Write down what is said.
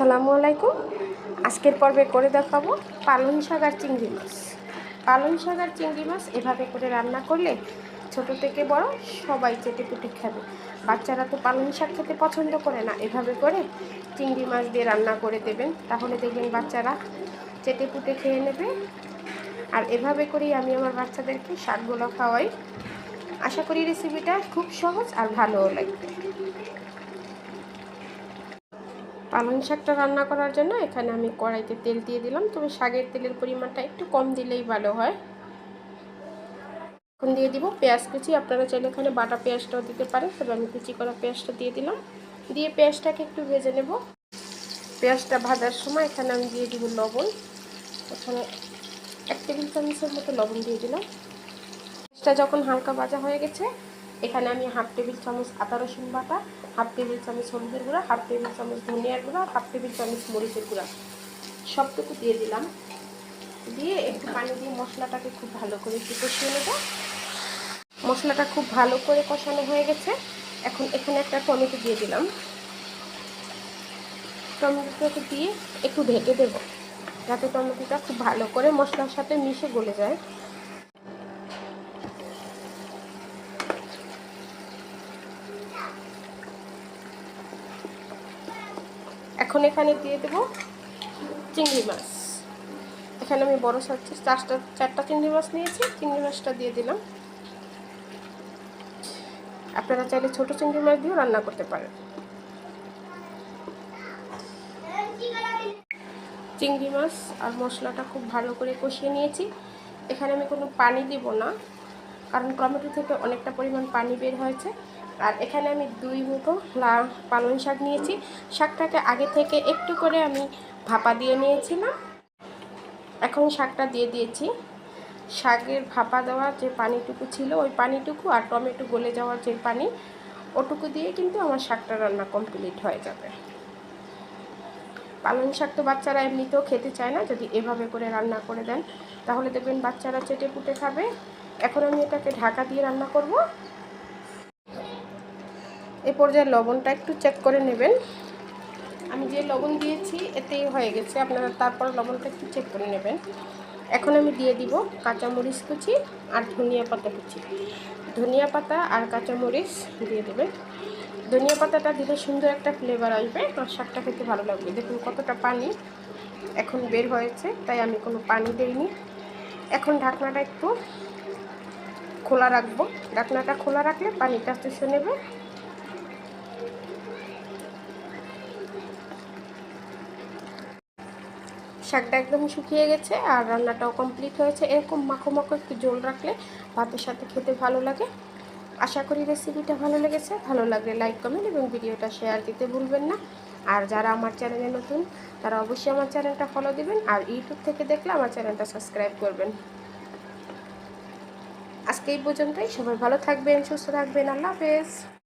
আসসালামু আলাইকুম। আজকের পর্বে করে দেখাবো পালং শাক আর চিংড়ি মাছ। পালং শাক আর চিংড়ি মাছ এভাবে করে রান্না করলে ছোট থেকে বড় সবাই চেটে পুটে খাবে। বাচ্চারা তো পালং শাক খেতে পছন্দ করে না। এভাবে করে চিংড়ি মাছ দিয়ে রান্না করে দেবেন। তাহলে দেখবেন বাচ্চারা চেটে পুটে খেয়ে নেবে। আর এভাবে করেই আমি আমার বাচ্চাদেরকে শাকগুলো খাওয়াই। আশা করি রেসিপিটা খুব সহজ আর ভালোও লাগবে। পালং শাকটা রান্না করার জন্য এখানে আমি কড়াইতে তেল দিয়ে দিলাম। তবে শাকের তেলের পরিমাণটা একটু কম দিলেই ভালো হয়। এখন দিয়ে দিব পেঁয়াজ কুচি। আপনারা চাইলে এখানে বাটা পেঁয়াজটাও দিতে পারেন, তবে আমি কুচি করা পেঁয়াজটা দিয়ে দিলাম। দিয়ে পেঁয়াজটাকে একটু ভেজে নেব। পেঁয়াজটা ভাজার সময় এখানে আমি দিয়ে দিব লবণ। এখানে এক টেবিল চামচের মতো লবণ দিয়ে দিলাম। পেঁয়াজটা যখন হালকা ভাজা হয়ে গেছে এখানে আমি হাফ টেবিল চামচ আদা রসুন বাটা, হাফ টেবিল চামচ হলুদের গুঁড়া, হাফ টেবিল চামচ ধনিয়ার গুঁড়া, হাফ টেবিল চামচ মরিচের গুঁড়া। সবটুকু দিয়ে দিলাম। দিয়ে একটু পানি দিয়ে মশলাটাকে খুব ভালো করে একটু কষিয়ে নেব। মশলাটা খুব ভালো করে কষানো হয়ে গেছে। এখন এখানে একটা টমেটো দিয়ে দিলাম। টমেটোটাকে দিয়ে একটু ঢেকে দেব। যাতে টমেটোটা খুব ভালো করে মশলার সাথে মিশে গলে যায়। এখন এখানে দিয়ে দেব চিংড়ি মাছ। এখানে আমি বড় সাচ্ছি চারটা চারটা চিংড়ি মাছ নিয়েছি, চিংড়ি মাছটা দিয়ে দিলাম। আপনারা চাইলে ছোট চিংড়ি মাছ দিয়েও রান্না করতে পারেন। চিংড়ি মাছ আর মশলাটা খুব ভালো করে কষিয়ে নিয়েছি। এখানে আমি কোনো পানি দিব না, কারণ টমেটো থেকে অনেকটা পরিমাণ পানি বের হয়েছে। আর এখানে আমি দুই মুখো লাল পালং শাক নিয়েছি। শাকটাকে আগে থেকে একটু করে আমি ভাপা দিয়ে নিয়েছিলাম। এখন শাকটা দিয়ে দিয়েছি। শাকের ভাপা দেওয়ার যে পানিটুকু ছিল, ওই পানিটুকু আর টমেটো গলে যাওয়ার যে পানি, ওটুকু দিয়ে কিন্তু আমার শাকটা রান্না কমপ্লিট হয়ে যাবে। পালং শাক তো বাচ্চারা এমনিতেও খেতে চায় না, যদি এভাবে করে রান্না করে দেন, তাহলে দেখবেন বাচ্চারা চেটে পুটে খাবে। এখন আমি এটাকে ঢাকা দিয়ে রান্না করব। এই পর্যায়ে লবণটা একটু চেক করে নেবেন। আমি যে লবণ দিয়েছি, এতেই হয়ে গেছে। আপনারা তারপর লবণটা একটু চেক করে নেবেন। এখন আমি দিয়ে দিব কাঁচামরিচ কুচি আর ধনিয়া পাতা কুচি। ধনিয়া পাতা আর কাঁচামরিচ দিয়ে দেবেন। ধনিয়া পাতাটা দিলে সুন্দর একটা ফ্লেভার আসবে। আর শাকটা খেতে ভালো লাগবে। দেখুন কতটা পানি এখন বের হয়েছে, তাই আমি কোনো পানি দেইনি। এখন ঢাকনাটা একটু খোলা রাখব। ঢাকনাটা খোলা রাখলে পানিটা চুষে নেবে। শাকটা একদম শুকিয়ে গেছে আর রান্নাটাও কমপ্লিট হয়েছে। এরকম মাখো মাখো একটু জল রাখলে ভাতের সাথে খেতে ভালো লাগে। আশা করি রেসিপিটা ভালো লেগেছে। ভালো লাগলে লাইক কমেন্ট এবং ভিডিওটা শেয়ার দিতে ভুলবেন না। আর যারা আমার চ্যানেলে নতুন, তারা অবশ্যই আমার চ্যানেলটা ফলো দিবেন আর ইউটিউব থেকে দেখলে আমার চ্যানেলটা সাবস্ক্রাইব করবেন। আজকে এই পর্যন্তই। সবাই ভালো থাকবেন, সুস্থ থাকবেন। আল্লাহ হাফেজ।